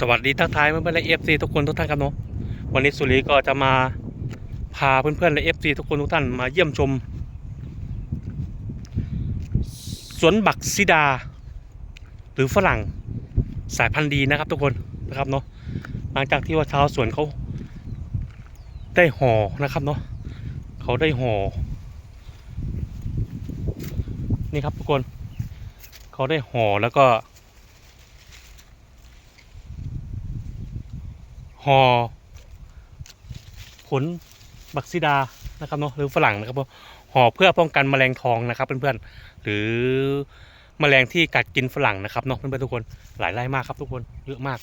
สวัสดีทักทายเพื่อนๆและเอฟซีทุกคนทุกท่านครับเนาะวันนี้สุรีก็จะมาพาเพื่อนๆและเอฟซีทุกคนทุกท่านมาเยี่ยมชม สวนบักซิดา หรือฝรั่งสายพันธุ์ดีนะครับทุกคนนะครับเนาะหลังจากที่ว่าชาวสวนเขาได้ห่อนะครับเนาะเขาได้ห่อนี่ครับทุกคน เขาได้ห่อแล้วก็ ห่อผลบักซิดานะครับเนาะหรือฝรั่งนะครับผมห่อเพื่อป้องกันแมลงทองนะครับเพื่อนๆหรือแมลงที่กัดกินฝรั่งนะครับเนาะเพื่อนๆทุกคนหลายไร่มากครับทุกคนเยอะมาก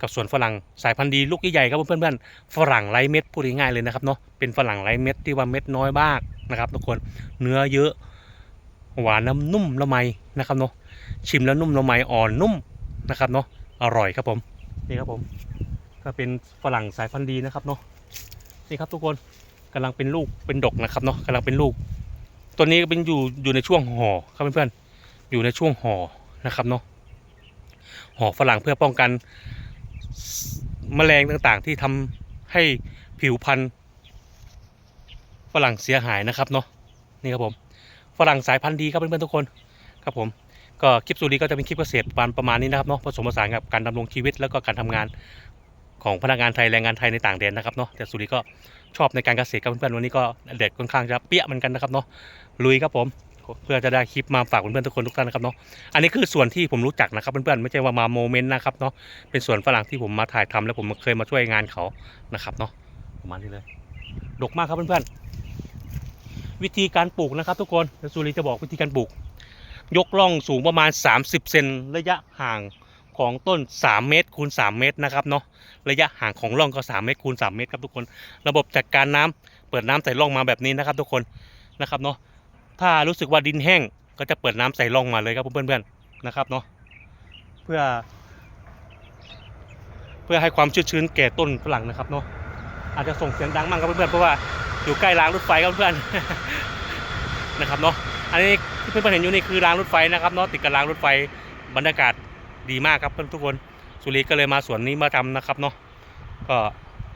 กับสวนฝรั่งสายพันธุ์ดีลูกใหญ่ๆครับเพื่อนๆฝรั่งไร้เม็ดพูดง่ายๆเลยนะครับเนาะเป็นฝรั่งไร้เม็ดที่ว่าเม็ดน้อยมากนะครับ ทุกคนเนื้อเยอะหวานน้ำนุ่มละไมนะครับเนาะชิมแล้วนุ่มละไมอ่อนนุ่มนะครับเนาะอร่อยครับผมนี่ครับผม ก็เป็นฝรั่งสายพันธุ์ดีนะครับเนาะนี่ครับทุกคนกำลังเป็นลูกเป็นดกนะครับเนาะกำลังเป็นลูก ตัวนี้เป็นอยู่อยู่ในช่วงห่อครับเพื่อนๆอยู่ในช่วงห่อนะครับเนาะห่อฝรั่งเพื่อป้องกันแมลงต่างๆ ที่ทำให้ผิวพันธุ์ฝรั่งเสียหายนะครับเนาะนี่ครับผมฝรั่งสายพันธุ์ดีครับเพื่อนๆทุกคนครับผมก็คลิปสูรีก็จะเป็นคลิปเกษตรประมาณประมาณนี้นะครับเนาะผสมผสานกับการดำรงชีวิตแล้วก็การทำงาน ของพนักงานไทยแรงงานไทยในต่างแดนนะครับเนาะแต่สุริก็ชอบในการเกษตรครับเพื่อนๆวันนี้ก็เด็ดค่อนข้างจะเปี้ยเหมือนกันนะครับเนาะลุยครับผมเพื่อจะได้คลิปมาฝากเพื่อนๆทุกคนทุกท่านนะครับเนาะอันนี้คือส่วนที่ผมรู้จักนะครับเพื่อนๆไม่ใช่ว่ามาโมเมนต์นะครับเนาะเป็นส่วนฝรั่งที่ผมมาถ่ายทำแล้วผมเคยมาช่วยงานเขานะครับเนาะประมาณนี้เลยดกมากครับเพื่อนๆวิธีการปลูกนะครับ ทุกคนสุริจะบอกวิธีการปลูก ยกล่องสูงประมาณ 30 เซนระยะห่าง ของต้น 3 เมตรคูณ 3 เมตรนะครับเนาะระยะห่างของร่องก็ 3 เมตรคูณ 3 เมตรครับทุกคน ระบบจัดการน้ำเปิดน้ำใส่ร่องมาแบบนี้นะครับ ทุกคนนะครับเนาะถ้ารู้สึกว่าดินแห้งก็จะเปิดน้ำใส่ร่องมาเลยครับเพื่อนๆนะครับเนาะเพื่อ เพื่อให้ความชื้นชื้นแก่ต้นฝรั่งนะครับเนาะอาจจะส่งเสียงดังมากครับเพื่อนๆเพราะว่าอยู่ใกล้รางรถไฟครับเพื่อนนะครับเนาะอันนี้ที่เพื่อนๆเห็นอยู่นี่คือรางรถไฟนะครับเนาะติดกับรางรถไฟบรรยากาศ ดีมากครับเพื่อนทุกคนสุรีก็เลยมาสวนนี้มาทำนะครับเนาะก็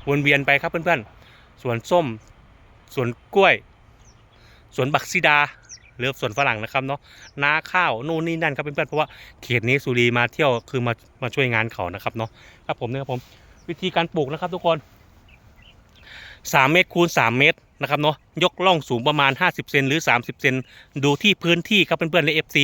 วนเวียนไปครับเพื่อนๆสวนส้มสวนกล้วยสวนบักซิดาหรือสวนฝรั่งนะครับเนาะนาข้าวนู่นนี่นั่นครับเพื่อนๆเพราะว่าเขตนี้สุรีมาเที่ยวคือมามาช่วยงานเขานะครับเนาะครับผมนะครับผมวิธีการปลูกนะครับทุกคน 3 เมตรคูณ 3 เมตรนะครับเนาะยกล่องสูงประมาณ 50 เซนหรือ 30 เซนดูที่พื้นที่ครับเพื่อนๆใน FC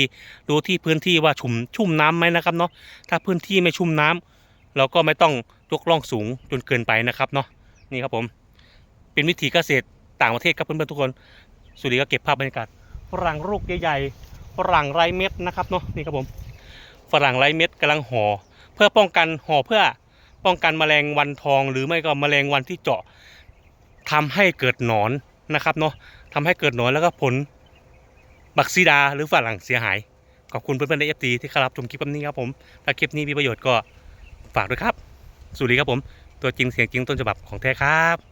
ดูที่พื้นที่ว่าชุ่มชุ่มน้ำไหมนะครับเนาะถ้าพื้นที่ไม่ชุ่มน้ำเราก็ไม่ต้องยกล่องสูงจนเกินไปนะครับเนาะนี่ครับผมเป็นวิถีเกษตรต่างประเทศครับเพื่อนๆทุกคน สุรีก็เก็บภาพบรรยากาศฝรั่งลูกใหญ่ๆฝรั่งไรเม็ดนะครับเนาะนี่ครับผมฝรั่งไรเม็ดกำลังห่อเพื่อป้องกันห่อเพื่อป้องกันแมลงวันทองหรือไม่ก็แมลงวันที่เจาะ ทำให้เกิดหนอนนะครับเนาะทำให้เกิดหนอนแล้วก็ผลบักซีดาหรือฝรั่งเสียหาย ขอบคุณเพื่อนๆในเอฟซีที่เข้ารับชมคลิปนี้ครับผม ถ้าคลิปนี้มีประโยชน์ก็ฝากด้วยครับ สุรีครับผม ตัวจริงเสียงจริงต้นฉบับของแท้ครับ